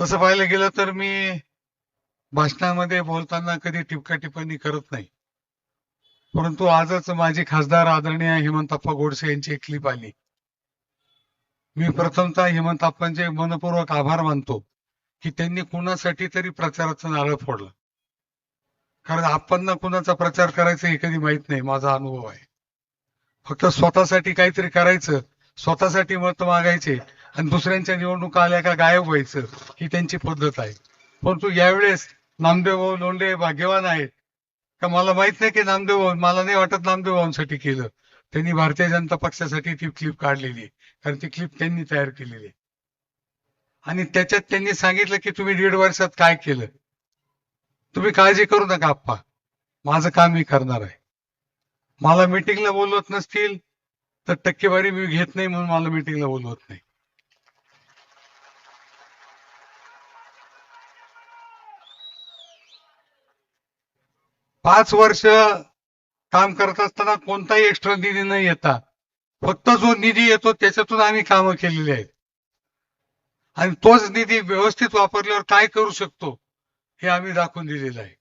तसं पाहायला गेलं तर मी भाषणामध्ये बोलताना कधी टिपका टिप्पणी करत नाही. परंतु आजच माझे खासदार आदरणीय हेमंतप्पा गोडसे यांची एक क्लिप आली. मी प्रथमतः हेमंतप्पांचे मनपूर्वक आभार मानतो की त्यांनी कुणासाठी तरी प्रचाराचं नारळ फोडलं. कारण आपण कुणाचा प्रचार करायचा हे कधी माहीत नाही माझा अनुभव आहे. फक्त स्वतःसाठी काहीतरी करायचं स्वतःसाठी मत मागायचे आणि दुसऱ्यांच्या निवडणुका आल्या का गायब व्हायचं ही त्यांची पद्धत आहे. परंतु यावेळेस नामदेव भाऊ लोंढे भाग्यवान आहेत. का मला माहीत नाही की नामदेव भाऊ मला नाही वाटत नामदेव भाऊंसाठी केलं. त्यांनी भारतीय जनता पक्षासाठी ती क्लिप काढलेली कारण ती क्लिप त्यांनी तयार केलेली आहे. आणि त्याच्यात त्यांनी सांगितलं की तुम्ही दीड वर्षात काय केलं? तुम्ही काळजी करू नका आप्पा. माझं काम मी करणार आहे. मला मिटिंगला बोलवत नसतील तर टक्केवारी मी घेत नाही म्हणून मला मिटिंगला बोलवत नाही. पाच वर्ष काम करत असताना कोणताही एक्स्ट्रा निधी नाही येता फक्त जो निधी येतो त्याच्यातून आम्ही कामं केलेली आहेत. आणि तोच निधी व्यवस्थित वापरल्यावर काय करू शकतो हे आम्ही दाखवून दिलेलं आहे.